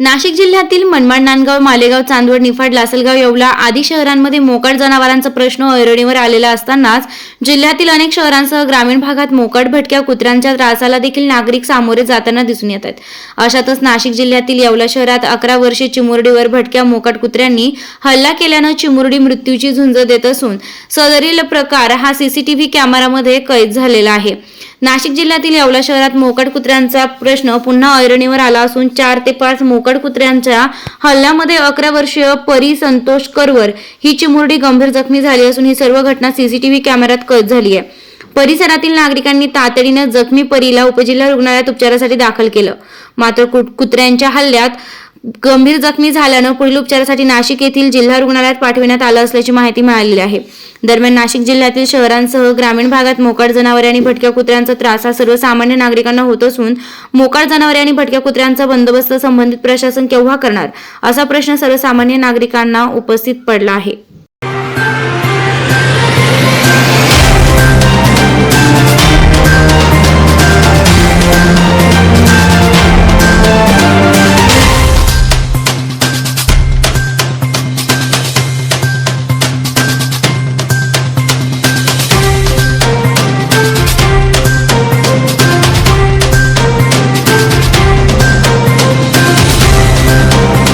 नाशिक जिल्ह्यातील मनमाड नांदगाव मालेगाव चांदवड निफाड लासलगाव येवला आदी शहरांमध्ये मोकाट जनावरांचा प्रश्न ऐरणीवर आलेला असतानाच जिल्ह्यातील अनेक शहरांसह ग्रामीण भागात मोकाट भटक्या कुत्र्यांच्या त्रासाला देखील नागरिक सामोरे जाताना दिसून येत आहेत. अशातच नाशिक जिल्ह्यातील येवला शहरात अकरा वर्षे चिमुरडीवर भटक्या मोकाट कुत्र्यांनी हल्ला केल्यानं चिमुरडी मृत्यूची झुंज देत असून सदरील प्रकार हा सीसीटीव्ही कॅमेरामध्ये कैद झालेला आहे. नाशिक जिल्ह्यातील येवला शहरात मोकड कुत्र्यांचा प्रश्न पुन्हा ऐरणीवर आला असून चार ते पाच मोकड कुत्र्यांच्या हल्ल्यामध्ये अकरा वर्षीय परी संतोष करवर. ही चिमुरडी गंभीर जखमी झाली असून ही सर्व घटना सीसीटीव्ही कॅमेऱ्यात कैद झाली आहे. परिसरातील नागरिकांनी तातडीनं जखमी परीला उपजिल्हा रुग्णालयात उपचारासाठी दाखल केलं. मात्र कुट- कुत्र्यांच्या हल्ल्यात गंभीर जखमी झाल्यानं पुढील उपचारासाठी नाशिक येथील जिल्हा रुग्णालयात पाठविण्यात आलं असल्याची माहिती मिळालेली आहे. दरम्यान नाशिक जिल्ह्यातील शहरांसह ग्रामीण भागात मोकाट जनावरे आणि भटक्या कुत्र्यांचा त्रास हा सर्वसामान्य नागरिकांना होत असून मोकाट जनावरे आणि भटक्या कुत्र्यांचा बंदोबस्त संबंधित प्रशासन केव्हा करणार? असा प्रश्न सर्वसामान्य नागरिकांना उपस्थित पडला आहे.